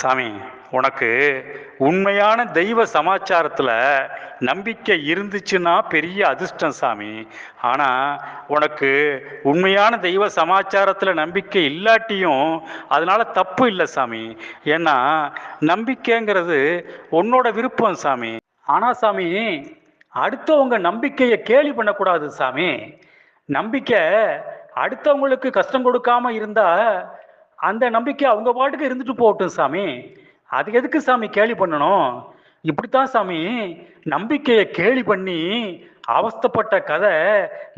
சாமி உனக்கு உண்மையான தெய்வ சமாச்சாரத்தில் நம்பிக்கை இருந்துச்சுன்னா பெரிய அதிர்ஷ்டம் சாமி. ஆனால் உனக்கு உண்மையான தெய்வ சமாச்சாரத்தில் நம்பிக்கை இல்லாட்டியும் அதனால் தப்பு இல்லை சாமி. ஏன்னா நம்பிக்கைங்கிறது உன்னோட விருப்பம் சாமி. ஆனால் சாமி அடுத்தவங்க நம்பிக்கையை கேலி பண்ணக்கூடாது சாமி. நம்பிக்கை அடுத்தவங்களுக்கு கஷ்டம் கொடுக்காம இருந்தால் அந்த நம்பிக்கை அவங்க பாட்டுக்கு இருந்துட்டு போகட்டும் சாமி. அது எதுக்கு சாமி கேலி பண்ணணும்? இப்படித்தான் சாமி நம்பிக்கையை கேலி பண்ணி அவஸ்தைப்பட்ட கதை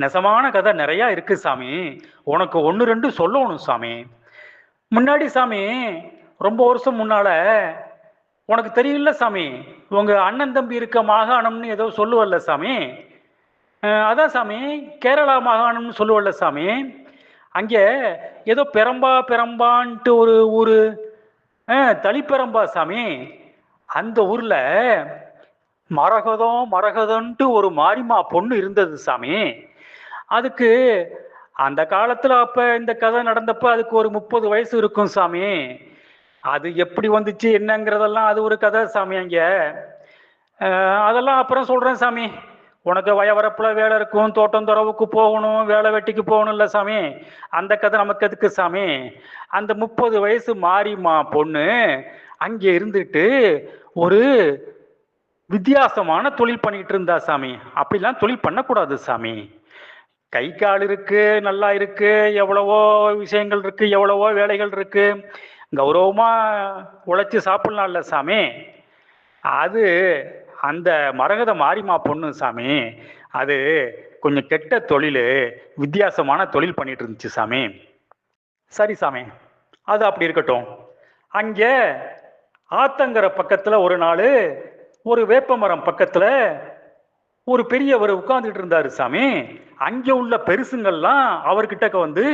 நெசமான கதை நிறையா இருக்கு சாமி. உனக்கு ஒன்று ரெண்டு சொல்லணும் சாமி. முன்னாடி சாமி ரொம்ப வருஷம் முன்னால உனக்கு தெரியல சாமி. உங்க அண்ணன் தம்பி இருக்க மாகாணம்னு ஏதோ சொல்லுவல்ல சாமி. அதான் சாமி கேரளா மாகாணம்னு சொல்லுவல்ல சாமி. அங்கே ஏதோ பெரம்பா பெரம்பான்ட்டு ஒரு ஊர். தளிப்பெரம்பா சாமி. அந்த ஊரில் மரகதம் மரகதன்ட்டு ஒரு மாரிமா பொண்ணு இருந்தது சாமி. அதுக்கு அந்த காலத்தில் அப்போ இந்த கதை நடந்தப்போ அதுக்கு ஒரு முப்பது வயசு இருக்கும் சாமி. அது எப்படி வந்துச்சு என்னங்கிறதெல்லாம் அது ஒரு கதை சாமி அங்கே. அதெல்லாம் அப்புறம் சொல்கிறேன் சாமி. உனக்கு வயவரப்பில் வேலை இருக்கும் தோட்டம் துறவுக்கு போகணும் வேலை வெட்டிக்கு போகணும் சாமி? அந்த கதை நமக்கு எதுக்கு சாமி? அந்த முப்பது வயசு மாறிமா பொண்ணு அங்கே இருந்துட்டு ஒரு வித்தியாசமான தொழில் பண்ணிட்டு இருந்தா சாமி. அப்படிலாம் தொழில் பண்ணக்கூடாது சாமி. கை கால் இருக்கு நல்லா இருக்கு எவ்வளவோ விஷயங்கள் இருக்கு எவ்வளவோ வேலைகள் இருக்கு. கௌரவமா உழைச்சி சாப்பிடலாம்ல சாமி. அது அந்த மரகத மாரிமா பொண்ணு சாமி அது கொஞ்சம் கெட்ட தொழில் வித்தியாசமான தொழில் பண்ணிட்டு இருந்துச்சு சாமி. சரி சாமி அது அப்படி இருக்கட்டும். அங்கே ஆத்தங்கரை பக்கத்தில் ஒரு நாள் ஒரு வேப்பமரம் பக்கத்தில் ஒரு பெரியவர் உட்காந்துட்டு இருந்தாரு சாமி. அங்கே உள்ள பெருசுங்கள்லாம் அவர்கிட்டக்க வந்து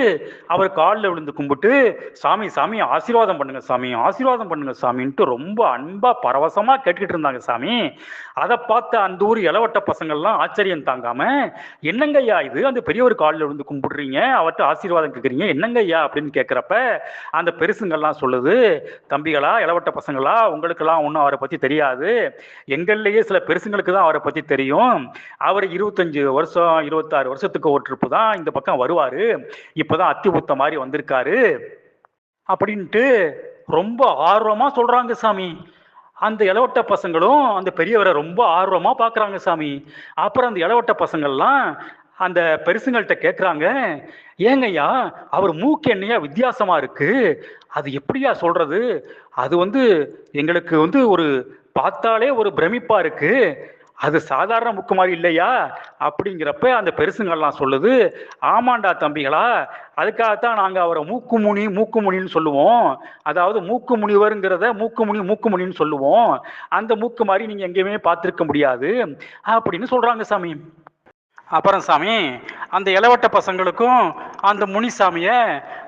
அவர் காலில் விழுந்து கும்பிட்டு சாமி சாமி ஆசீர்வாதம் பண்ணுங்க சாமி ஆசீர்வாதம் பண்ணுங்க சாமின்ட்டு ரொம்ப அன்பா பரவசமா கேட்டுக்கிட்டு இருந்தாங்க சாமி. அதை பார்த்த அந்த ஊர் இளவட்ட பசங்கள்லாம் ஆச்சரியம் தாங்காம என்னங்கய்யா இது? அந்த பெரியவர் காலில் விழுந்து கும்பிடுறீங்க அவர்கிட்ட ஆசீர்வாதம் கேட்குறீங்க என்னங்கய்யா? அப்படின்னு கேட்குறப்ப அந்த பெருசுங்கள்லாம் சொல்லுது தம்பிகளா இளவட்ட பசங்களா உங்களுக்கெல்லாம் ஒன்றும் அவரை பற்றி தெரியாது. எங்கள்லேயே சில பெருசுங்களுக்கு தான் அவரை பற்றி தெரியும். அவர் இருபத்தஞ்சு வருஷம் இருபத்தாறு வருஷம் வருஷத்துக்கு ஒரு ட்ரிப்பு தான் இந்த பக்கம் வருவார். இப்போதான் அத்தி ஊத்த மாதிரி வந்திருக்காரு. அப்படின்ட்டு ரொம்ப ஆர்வமாக சொல்கிறாங்க சாமி. அந்த இளவட்ட பசங்களும் அந்த பெரியவரை ரொம்ப ஆர்வமாக பார்க்குறாங்க சாமி. அப்புறம் அந்த இளவட்ட பசங்கள்லாம் அந்த பெருசுங்கள்கிட்ட கேட்குறாங்க ஏங்கய்யா அவர் மூக்கு என்னையா இருக்குது அது எப்படியா சொல்கிறது அது வந்து எங்களுக்கு வந்து ஒரு பார்த்தாலே ஒரு பிரமிப்பாக இருக்குது அது சாதாரண முக்கு மாதிரி இல்லையா? அப்படிங்கிறப்ப அந்த பெருசுங்கள்லாம் சொல்லுது ஆமாண்டா தம்பிகளா அதுக்காகத்தான் நாங்கள் அவரை மூக்குமுனி மூக்குமுனின்னு சொல்லுவோம். அதாவது மூக்கு முனிவருங்கிறத மூக்குமுனி மூக்குமுனின்னு சொல்லுவோம். அந்த மூக்கு மாதிரி நீங்கள் எங்கேயுமே பார்த்துருக்க முடியாது. அப்படின்னு சொல்கிறாங்க சாமி. அப்புறம் சாமி அந்த இளவட்ட பசங்களுக்கும் அந்த முனிசாமியை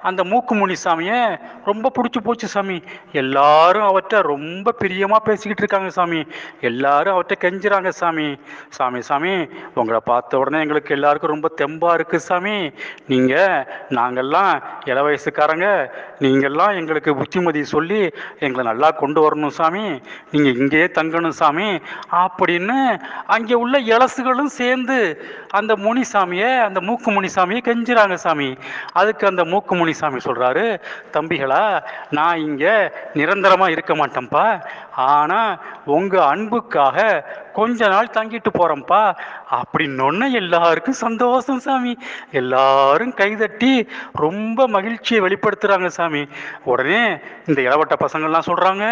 அந்த மூக்கு சாமியை ரொம்ப பிடிச்சி போச்சு சாமி. எல்லாரும் அவர்கிட்ட ரொம்ப பிரியமாக பேசிக்கிட்டு இருக்காங்க சாமி. எல்லாரும் அவர்கிட்ட கெஞ்சுறாங்க சாமி. சாமி சாமி உங்களை பார்த்த உடனே எங்களுக்கு எல்லாருக்கும் ரொம்ப தெம்பாக இருக்குது சாமி. நீங்கள் நாங்கள்லாம் இள வயசுக்காரங்க. நீங்கள்லாம் எங்களுக்கு புத்திமதி சொல்லி எங்களை நல்லா கொண்டு வரணும் சாமி. நீங்கள் இங்கேயே தங்கணும் சாமி. அப்படின்னு அங்கே உள்ள இலசுகளும் சேர்ந்து அந்த முனிசாமியை அந்த மூக்கு முனிசாமியை கெஞ்சுறாங்க சாமி. அதுக்கு அந்த மூக்கு முனிசாமி சொல்கிறாரு தம்பிகளா நான் இங்கே நிரந்தரமாக இருக்க மாட்டேன்ப்பா. ஆனால் உங்கள் அன்புக்காக கொஞ்ச நாள் தங்கிட்டு போகிறேன்ப்பா அப்படின்னொன்னே எல்லாருக்கும் சந்தோஷம் சாமி. எல்லாரும் கைதட்டி ரொம்ப மகிழ்ச்சியை வெளிப்படுத்துகிறாங்க சாமி. உடனே இந்த இளவட்ட பசங்கள்லாம் சொல்கிறாங்க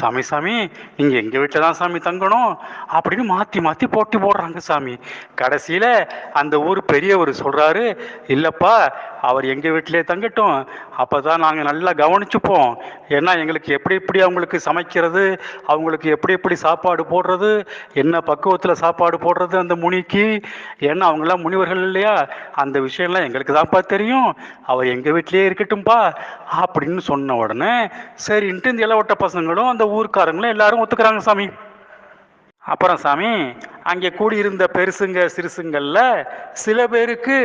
சாமி சாமி நீங்கள் எங்கள் வீட்டில் தான் சாமி தங்கணும்? அப்படின்னு மாற்றி மாற்றி போட்டி போடுறாங்க சாமி. கடைசியில் அந்த ஊர் பெரியவர் சொல்கிறாரு இல்லைப்பா அவர் எங்கள் வீட்டிலே தங்கட்டும். வரட்டும் அப்போ தான் நாங்கள் நல்லா கவனிச்சுப்போம். ஏன்னா எங்களுக்கு எப்படி எப்படி அவங்களுக்கு சமைக்கிறது அவங்களுக்கு எப்படி எப்படி சாப்பாடு போடுறது என்ன பக்குவத்தில் சாப்பாடு போடுறது அந்த முனிக்கு. ஏன்னா அவங்களாம் முனிவர்கள் இல்லையா? அந்த விஷயம்லாம் எங்களுக்கு தான்ப்பா தெரியும். அவர் எங்கள் வீட்டிலேயே இருக்கட்டும்பா அப்படின்னு சொன்ன உடனே சரின்ட்டு இந்த இளவட்ட பசங்களும் அந்த ஊர்க்காரங்களும் எல்லாரும் ஒத்துக்கிறாங்க சாமி. அப்புறம் சாமி அங்கே கூடியிருந்த பெருசுங்க சிறுசுங்களில் சில பேருக்கு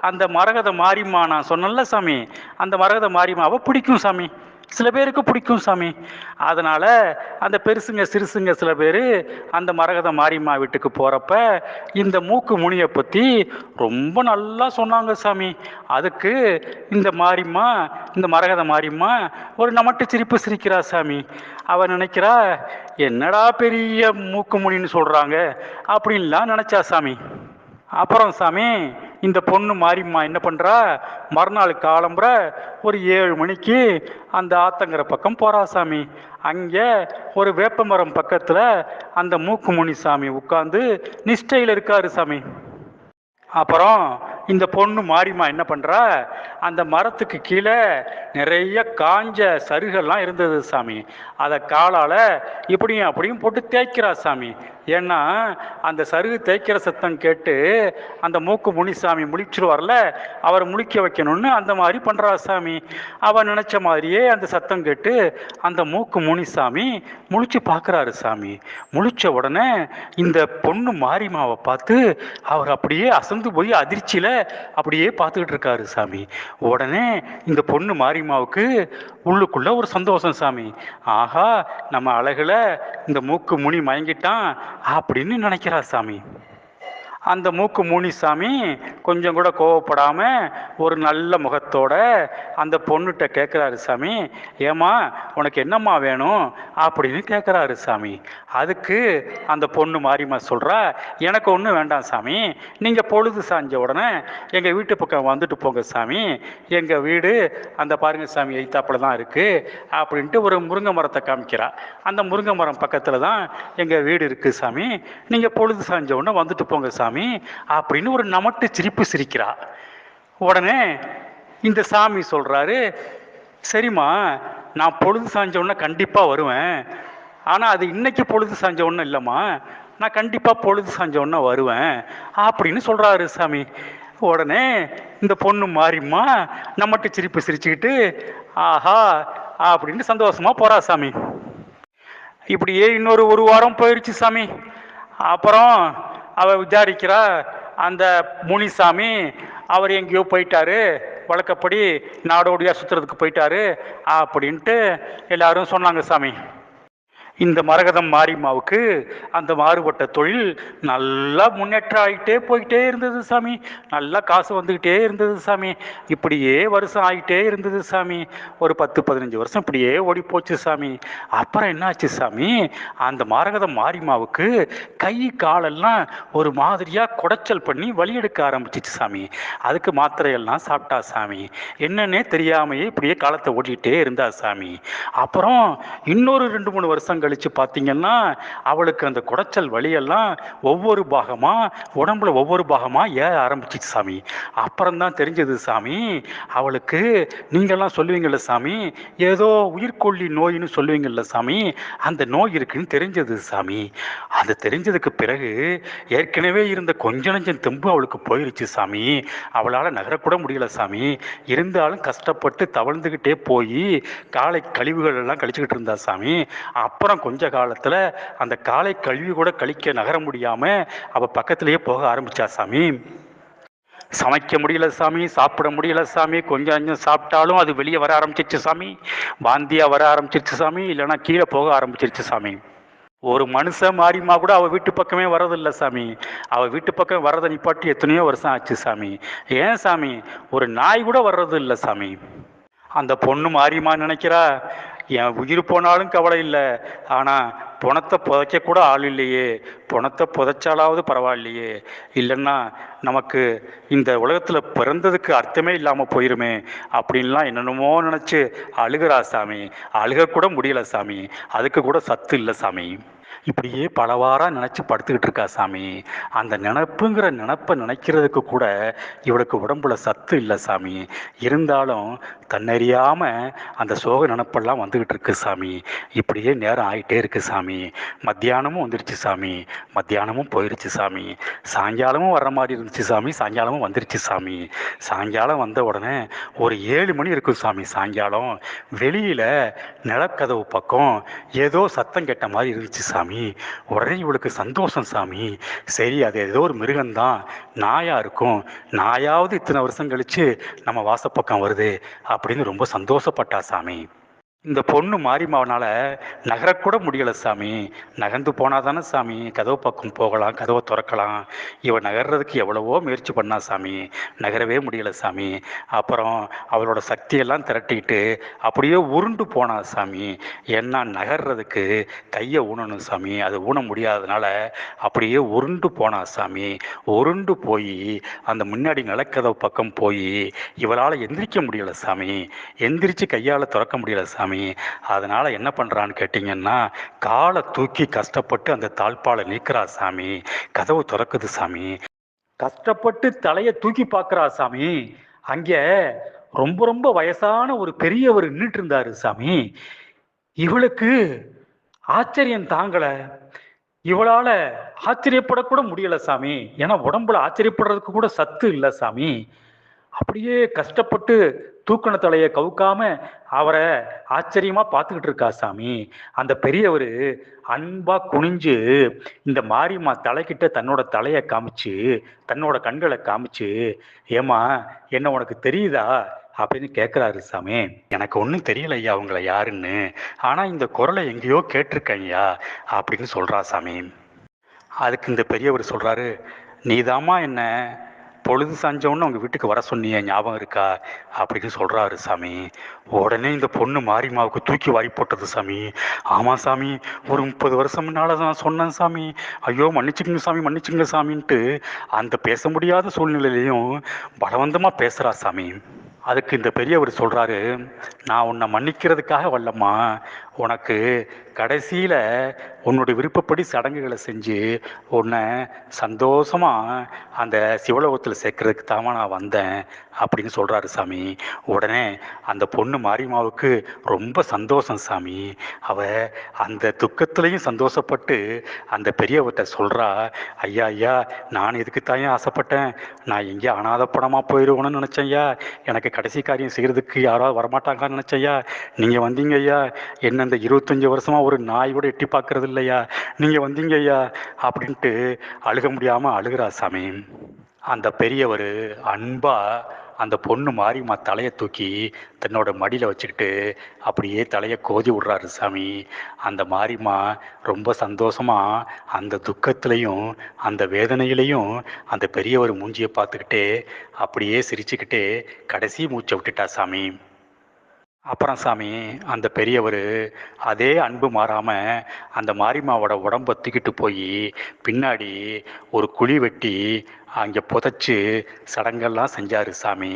அந்த மரகத மாரியம்மா நான் சொன்னேன்ல சாமி அந்த மரகத மாரியம்மாவை பிடிக்கும் சாமி. சில பேருக்கு பிடிக்கும் சாமி. அதனால் அந்த பெருசுங்க சிறுசுங்க சில பேர் அந்த மரகத மாரியம்மா வீட்டுக்கு போகிறப்ப இந்த மூக்கு முனியை பற்றி ரொம்ப நல்லா சொன்னாங்க சாமி. அதுக்கு இந்த மாரியம்மா இந்த மரகத மாரியம்மா ஒரு நமட்டு சிரிப்பு சிரிக்கிறா சாமி. அவன் நினைக்கிறா என்னடா பெரிய மூக்கு முனின்னு சொல்கிறாங்க அப்படின்லாம் நினச்சா சாமி. அப்புறம் சாமி இந்த பொண்ணு மாரியம்மா என்ன பண்ணுறா மறுநாள் காலம்புற ஒரு ஏழு மணிக்கு அந்த ஆத்தங்கிற பக்கம் போகிறா சாமி. அங்கே ஒரு வேப்ப மரம் அந்த மூக்குமுனி சாமி உட்காந்து நிஷ்டையில் இருக்காரு சாமி. அப்புறம் இந்த பொண்ணு மாரியம்மா என்ன பண்ணுறா அந்த மரத்துக்கு கீழே நிறைய காஞ்ச சருகெல்லாம் இருந்தது சாமி. அதை காலால் இப்படியும் அப்படியும் போட்டு தேய்க்கிறா சாமி. ஏன்னா அந்த சருகு தேய்க்கிற சத்தம் கேட்டு அந்த மூக்கு முனிசாமி முழிச்சிருவார்ல அவர் முழிக்க வைக்கணும்னு அந்த மாதிரி பண்ணுறா சாமி. அவன் நினச்ச மாதிரியே அந்த சத்தம் கேட்டு அந்த மூக்கு முனிசாமி முழிச்சு பார்க்குறாரு சாமி. முழிச்ச உடனே இந்த பொண்ணு மாரிமாவை பார்த்து அவர் அப்படியே அசந்து போய் அதிர்ச்சியில் அப்படியே பார்த்துக்கிட்டு இருக்காரு சாமி. உடனே இந்த பொண்ணு மாரிமாவுக்கு உள்ளுக்குள்ள ஒரு சந்தோஷம் சாமி. ஆஹா நம்ம அழகில் இந்த மூக்கு முனி மயங்கிட்டான் அப்படின்னு நினைக்கிறா சாமி. அந்த மூக்கு மூனிசாமி கொஞ்சம் கூட கோவப்படாமல் ஒரு நல்ல முகத்தோட அந்த பொண்ணுகிட்ட கேட்குறாரு சாமி. ஏமா உனக்கு என்னம்மா வேணும்? அப்படின்னு கேட்குறாரு சாமி. அதுக்கு அந்த பொண்ணு மாரியம்மா சொல்கிறா எனக்கு ஒன்றும் வேண்டாம் சாமி. நீங்கள் பொழுது சாஞ்ச உடனே எங்கள் வீட்டு பக்கம் வந்துட்டு போங்க சாமி. எங்கள் வீடு அந்த பாருங்க சாமி எய்த்தாப்பில் தான் இருக்குது அப்படின்ட்டு ஒரு முருங்கை மரத்தை காமிக்கிறா. அந்த முருங்கை மரம் பக்கத்தில் தான் எங்கள் வீடு இருக்குது சாமி. நீங்கள் பொழுது சாஞ்ச உடனே வந்துட்டு போங்க சாமி. சாமி அப்படின்னு ஒரு நமட்டு சிரிப்பு சிரிக்கிறா. உடனே இந்த சாமி சொல்கிறாரு சரிம்மா நான் பொழுது சாஞ்ச உடனே கண்டிப்பாக வருவேன். ஆனால் அது இன்னைக்கு பொழுது சாஞ்ச உடனே இல்லைம்மா நான் கண்டிப்பாக பொழுது சாஞ்ச உடனே வருவேன் அப்படின்னு சொல்கிறாரு சாமி. உடனே இந்த பொண்ணு மாறிம்மா நம்மட்டு சிரிப்பு சிரிச்சுக்கிட்டு ஆஹா அப்படின்னு சந்தோஷமா போகிறா சாமி. இப்படியே இன்னொரு ஒரு வாரம் போயிடுச்சு சாமி. அப்புறம் அவள் விசாரிக்கிறா அந்த முனிசாமி அவர் எங்கேயோ போயிட்டாரு வழக்கப்படி நாடோடியாக சுற்றுறதுக்கு போயிட்டாரு அப்படின்ட்டு எல்லாரும் சொன்னாங்க சாமி. இந்த மரகதம் மாரியம்மாவுக்கு அந்த மாறுபட்ட தொழில் நல்லா முன்னேற்றம் ஆகிட்டே போயிட்டே இருந்தது சாமி. நல்லா காசு வந்துக்கிட்டே இருந்தது சாமி. இப்படியே வருஷம் ஆகிட்டே இருந்தது சாமி. ஒரு பத்து பதினஞ்சு வருஷம் இப்படியே ஓடி போச்சு சாமி. அப்புறம் என்னாச்சு சாமி? அந்த மரகதம் மாரியம்மாவுக்கு கை காலெல்லாம் ஒரு மாதிரியாக குடைச்சல் பண்ணி வழி எடுக்க ஆரம்பிச்சிச்சு சாமி. அதுக்கு மாத்திரையெல்லாம் சாப்பிட்டா சாமி. என்னன்னே தெரியாமையே இப்படியே காலத்தை ஓட்டிகிட்டே இருந்தா சாமி. அப்புறம் இன்னொரு ரெண்டு மூணு வருஷம் கழிச்சு பார்த்தீங்கன்னா அவளுக்கு அந்த குடைச்சல் வழியெல்லாம் ஒவ்வொரு பாகமா உடம்புல ஒவ்வொரு பாகமா ஏற ஆரம்பிச்சிச்சு சாமி. அப்புறம்தான் தெரிஞ்சது சாமி அவளுக்கு நீங்கள்லாம் சொல்லுவீங்கள்ல சாமி ஏதோ உயிர்கொல்லி நோயின்னு சொல்லுவீங்கள்ல சாமி அந்த நோய் இருக்குன்னு தெரிஞ்சது சாமி. அது தெரிஞ்சதுக்கு பிறகு ஏற்கனவே இருந்த கொஞ்ச நஞ்சம் தெம்பு அவளுக்கு போயிருச்சு சாமி. அவளால் நகரக்கூட முடியல சாமி. இருந்தாலும் கஷ்டப்பட்டு தவழ்ந்துக்கிட்டே போய் காலை கழிவுகள் எல்லாம் கழிச்சுக்கிட்டு இருந்தா சாமி. அப்புறம் கொஞ்ச காலத்துல அந்த காலை கழிவு கூட கழிக்க நகர முடியாம அவ பக்கத்துலேயே போக ஆரம்பிச்சா சாமி. சமைக்க முடியல சாமி சாப்பிட முடியல சாமி கொஞ்சம் கொஞ்சம் சாப்பிட்டாலும் அது வெளியே வர ஆரம்பிச்சிருச்சு சாமி. வாந்தியாக வர ஆரம்பிச்சிருச்சு சாமி இல்லைன்னா கீழே போக ஆரம்பிச்சிருச்சு சாமி. ஒரு மனுஷன் மாறிமா கூட அவள் வீட்டு பக்கமே வரதில்லை சாமி. அவள் வீட்டு பக்கம் வரதை நிப்பாட்டி எத்தனையோ வருஷம் ஆச்சு சாமி. ஏன் சாமி? ஒரு நாய் கூட வர்றது இல்லை சாமி. அந்த பொண்ணு மாறிமா நினைக்கிறா? என் உயிர் போனாலும் கவலை இல்லை. ஆனால் பணத்தை புதைக்க கூட ஆள் இல்லையே. பணத்தை புதைச்சாலாவது பரவாயில்லையே. இல்லைன்னா நமக்கு இந்த உலகத்தில் பிறந்ததுக்கு அர்த்தமே இல்லாமல் போயிருமே அப்படின்லாம் என்னென்னமோ நினச்சி அழுகிறா சாமி. அழுகக்கூட முடியலை முடியல சாமி. அதுக்கு கூட சத்து இல்லை சாமி. இப்படியே பலவாராக நினச்சி படுத்துக்கிட்டு இருக்கா சாமி. அந்த நினப்புங்கிற நினப்பை நினைக்கிறதுக்கு கூட இவளுக்கு உடம்புல சத்து இல்லை சாமி. இருந்தாலும் தன்னறியாமல் அந்த சோக நினப்பெல்லாம் வந்துக்கிட்டு இருக்கு சாமி. இப்படியே நேரம் ஆகிட்டே இருக்கு சாமி. மத்தியானமும் வந்துருச்சு சாமி. மத்தியானமும் போயிருச்சு சாமி. சாயங்காலமும் வர்ற மாதிரி இருந்துச்சு சாமி. சாயங்காலமும் வந்துருச்சு சாமி. சாயங்காலம் வந்த உடனே ஒரு ஏழு மணி இருக்கும் சாமி. சாயங்காலம் வெளியில் நிலக்கதவு பக்கம் ஏதோ சத்தம் கேட்ட மாதிரி இருந்துச்சு சாமி. உடனே இவளுக்கு சந்தோஷம் சாமி. சரி அது ஏதோ ஒரு மிருகம்தான். நாயா இருக்கும். நாயாவது இத்தனை வருஷம் கழிச்சு நம்ம வாசப்பக்கம் வருது அப்படின்னு ரொம்ப சந்தோஷப்பட்டா சாமி. இந்த பொண்ணு மாறிமாவனால நகரக்கூட முடியல சாமி. நகர்ந்து போனால் தானே சாமி. கதவு பக்கம் போகலாம் கதவை திறக்கலாம். இவன் நகர்றதுக்கு எவ்வளவோ முயற்சி பண்ணா சாமி. நகரவே முடியல சாமி. அப்புறம் அவளோட சக்தியெல்லாம் திரட்டிட்டு அப்படியே உருண்டு போனா சாமி. ஏன்னா நகர்றதுக்கு கையை ஊனணும் சாமி. அது ஊன முடியாதனால அப்படியே உருண்டு போனா சாமி. உருண்டு போய் அந்த முன்னாடி நிலக்கதவு பக்கம் போய் இவளால் எந்திரிக்க முடியல சாமி. எந்திரிச்சு கையால் திறக்க முடியல சாமி. அதனால என்ன பண்றான்னு கேட்டிங்கன்னா காலை தூக்கி கஷ்டப்பட்டு அந்த தாழ்பாலை நீக்கிறா சாமி கதவு திறக்குது சாமி. கஷ்டப்பட்டு தலையை தூக்கி பார்க்குறா சாமி. அங்கே ரொம்ப ரொம்ப வயசான ஒரு பெரியவர் நின்றுட்டு இருந்தாரு சாமி. இவளுக்கு ஆச்சரியம் தாங்கல. இவளால ஆச்சரியப்படக்கூட முடியல சாமி. ஏன்னா உடம்புல ஆச்சரியப்படுறதுக்கு கூட சத்து இல்லை சாமி. அப்படியே கஷ்டப்பட்டு தூக்கண தலையை கவுக்காம அவரை ஆச்சரியமா பார்த்துக்கிட்டு இருக்கா சாமி. அந்த பெரியவர் அன்பா குனிஞ்சு இந்த மாரியம்மா தலைக்கிட்ட தன்னோட தலையை காமிச்சு தன்னோட கண்களை காமிச்சு ஏமா என்ன உனக்கு தெரியுதா? அப்படின்னு கேட்குறாரு சாமி. எனக்கு ஒன்றும் தெரியல ஐயா அவங்கள யாருன்னு? ஆனால் இந்த குரலை எங்கேயோ கேட்டிருக்கேன் ஐயா அப்படின்னு சொல்கிறா சாமி. அதுக்கு இந்த பெரியவர் சொல்கிறாரு நீதாம்மா என்ன பொழுது சாஞ்சவொன்னு அவங்க வீட்டுக்கு வர சொன்னியே ஞாபகம் இருக்கா? அப்படின்னு சொல்கிறாரு சாமி. உடனே இந்த பொண்ணு மாரிமாவுக்கு தூக்கி வாரி போட்டது சாமி. ஆமாம் சாமி ஒரு முப்பது வருஷம் முன்னால் நான் சொன்னேன் சாமி. ஐயோ மன்னிச்சுங்க சாமி மன்னிச்சுங்க சாமின்ட்டு அந்த பேச முடியாத சூழ்நிலையிலையும் பலவந்தமாக பேசுகிறா சாமி. அதுக்கு இந்த பெரியவர் சொல்கிறாரு நான் உன்னை மன்னிக்கிறதுக்காக வல்லம்மா உனக்கு கடைசியில் உன்னுடைய விருப்பப்படி சடங்குகளை செஞ்சு உன்னை சந்தோஷமாக அந்த சிவலோகத்தில் சேர்க்கறதுக்கு தான் நான் வந்தேன் அப்படின்னு சொல்கிறாரு சாமி. உடனே அந்த பொண்ணு மாரியம்மாவுக்கு ரொம்ப சந்தோஷம் சாமி. அவ அந்த துக்கத்துலேயும் சந்தோஷப்பட்டு அந்த பெரியவர்கிட்ட சொல்கிறா ஐயா ஐயா நான் இதுக்கு ஆசைப்பட்டேன்? நான் எங்கேயோ அனாதப்படமாக போயிடுவோன்னு நினச்சேன் ஐயா. எனக்கு கடைசி காரியம் செய்கிறதுக்கு யாராவது வரமாட்டாங்களான்னு நினைச்சேன் நீங்கள் வந்தீங்க ஐயா என்ன இந்த இருபத்தஞ்சி வருஷமாக ஒரு நாய் எட்டி பார்க்கறது இல்லையா? நீங்கள் வந்தீங்க ஐயா அப்படின்ட்டு அழுக முடியாமல் அழுகிறா சாமி. அந்த பெரியவர் அன்பாக அந்த பொண்ணு மாரியம்மா தலையை தூக்கி தன்னோட மடியில் வச்சுக்கிட்டு அப்படியே தலையை கோதி விடுறாரு சாமி. அந்த மாரியம்மா ரொம்ப சந்தோஷமாக அந்த துக்கத்துலையும் அந்த வேதனையிலையும் அந்த பெரியவர் மூஞ்சியை பார்த்துக்கிட்டே அப்படியே சிரிச்சுக்கிட்டே கடைசி மூச்சை விட்டுட்டா சாமி. அப்புறம் சாமி அந்த பெரியவர் அதே அன்பு மாறாமல் அந்த மாரிமாவோட உடம்பை தூக்கிட்டு போய் பின்னாடி ஒரு குழி வெட்டி அங்கே புதைச்சி சடங்கெல்லாம் செஞ்சாரு சாமி.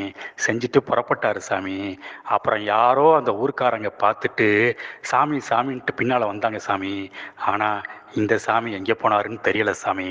செஞ்சுட்டு புறப்பட்டார் சாமி. அப்புறம் யாரோ அந்த ஊர்க்காரங்க பார்த்துட்டு சாமி சாமின்ட்டு பின்னால் வந்தாங்க சாமி. ஆனால் இந்த சாமி எங்கே போனாருன்னு தெரியல சாமி.